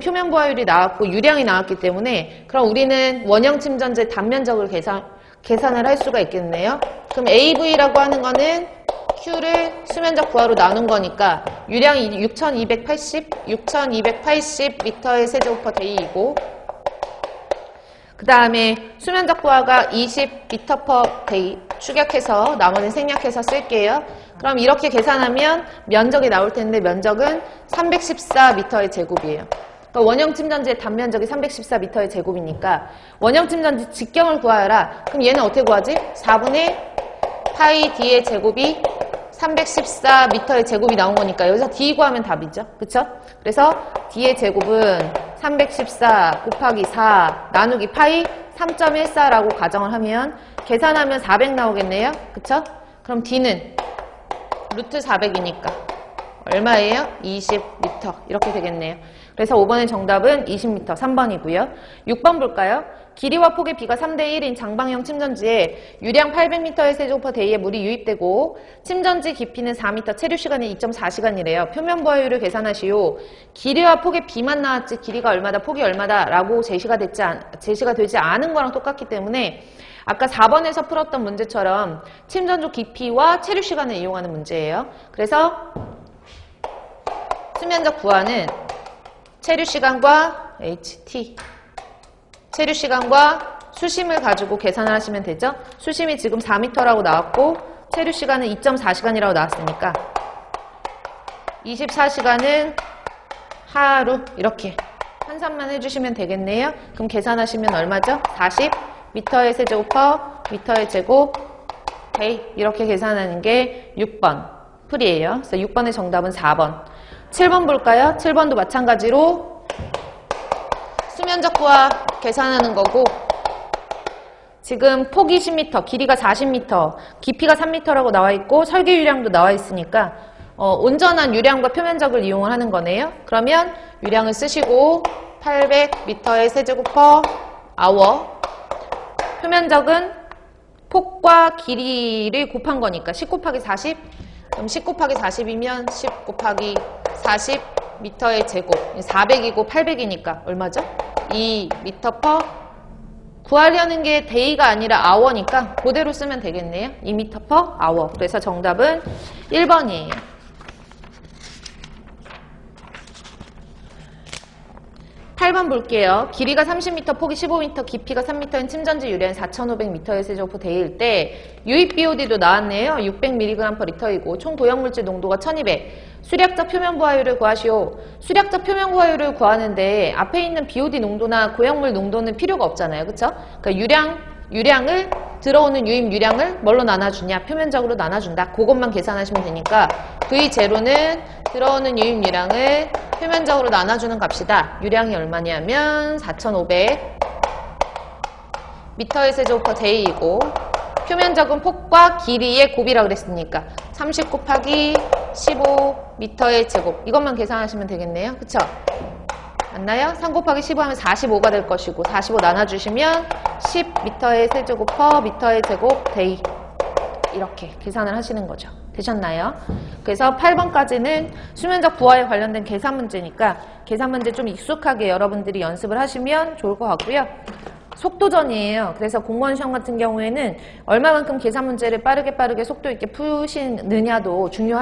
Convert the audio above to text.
표면 부하율이 나왔고 유량이 나왔기 때문에 그럼 우리는 원형 침전제 단면적을 계산, 계산을 할 수가 있겠네요. 그럼 AV라고 하는 거는 Q를 수면적 부하로 나눈 거니까 유량이 6280, 6280 미터의 세제곱퍼 데이이고 그 다음에 수면적 부하가 20 미터 퍼 데이 축약해서 나머지는 생략해서 쓸게요. 그럼 이렇게 계산하면 면적이 나올 텐데 면적은 314 미터의 제곱이에요. 그러니까 원형 침전지의 단면적이 314 미터의 제곱이니까 원형 침전지 직경을 구하여라. 그럼 얘는 어떻게 구하지? 4분의 파이 d의 제곱이 314 미터의 제곱이 나온 거니까 여기서 d 구하면 답이죠. 그쵸? 그래서 d의 제곱은 314 곱하기 4 나누기 파이 3.14라고 가정을 하면 계산하면 400 나오겠네요. 그쵸? 그럼 d는 루트 400이니까 얼마예요? 20m 이렇게 되겠네요. 그래서 5번의 정답은 20m 3번이고요. 6번 볼까요? 길이와 폭의 비가 3대 1인 장방형 침전지에 유량 800m의 세제곱퍼 데이에 물이 유입되고 침전지 깊이는 4m, 체류 시간이 2.4시간이래요. 표면 부하율을 계산하시오. 길이와 폭의 비만 나왔지 길이가 얼마다, 폭이 얼마다 라고 제시가, 됐지 않, 제시가 되지 않은 거랑 똑같기 때문에 아까 4번에서 풀었던 문제처럼 침전조 깊이와 체류 시간을 이용하는 문제예요. 그래서 수면적 부하는 체류 시간과 HT 체류 시간과 수심을 가지고 계산을 하시면 되죠. 수심이 지금 4m라고 나왔고 체류 시간은 2.4시간이라고 나왔으니까 24시간은 하루 이렇게 환산만 해주시면 되겠네요. 그럼 계산하시면 얼마죠? 40 미터의 세제곱퍼 미터의 제곱 데이 이렇게 계산하는 게 6번 풀이에요. 그래서 6번의 정답은 4번. 7번 볼까요? 7번도 마찬가지로 수면적 부하 계산하는 거고 지금 폭이 10m, 길이가 40m, 깊이가 3m라고 나와 있고 설계 유량도 나와 있으니까 어, 온전한 유량과 표면적을 이용을 하는 거네요. 그러면 유량을 쓰시고 800m의 세제곱퍼 아워 표면적은 폭과 길이를 곱한 거니까 10 곱하기 40 그럼 10 곱하기 40이면 10 곱하기 40 미터의 제곱 400이고 800이니까 얼마죠? 2 미터 퍼 구하려는 게 데이가 아니라 아워니까 그대로 쓰면 되겠네요. 2 미터 퍼 아워 그래서 정답은 1번이에요. 8번 볼게요. 길이가 30m, 폭이 15m, 깊이가 3m인 침전지 유량 4,500m의 세제곱포 데이일 때 유입 BOD도 나왔네요. 600mg/L이고 총 도형물질 농도가 1200. 수략적 표면 부하율을 구하시오. 수략적 표면 부하율을 구하는데 앞에 있는 BOD 농도나 고형물 농도는 필요가 없잖아요. 그쵸? 그러니까 유량, 유량을 들어오는 유입 유량을 뭘로 나눠주냐? 표면적으로 나눠준다. 그것만 계산하시면 되니까 V0는 들어오는 유입 유량을 표면적으로 나눠주는 값이다. 유량이 얼마냐면 4,500 미터의 세제곱퍼 데이이고 표면적은 폭과 길이의 곱이라고 그랬으니까 30 곱하기 15 미터의 제곱 이것만 계산하시면 되겠네요. 그쵸? 맞나요? 3 곱하기 15 하면 45가 될 것이고 45 나눠주시면 10 미터의 세제곱 퍼 미터의 제곱 데이 이렇게 계산을 하시는 거죠. 되셨나요? 그래서 8번까지는 수면적 부하에 관련된 계산 문제니까 계산 문제 좀 익숙하게 여러분들이 연습을 하시면 좋을 것 같고요. 속도전이에요. 그래서 공무원 시험 같은 경우에는 얼마만큼 계산 문제를 빠르게 빠르게 속도 있게 푸시느냐도 중요하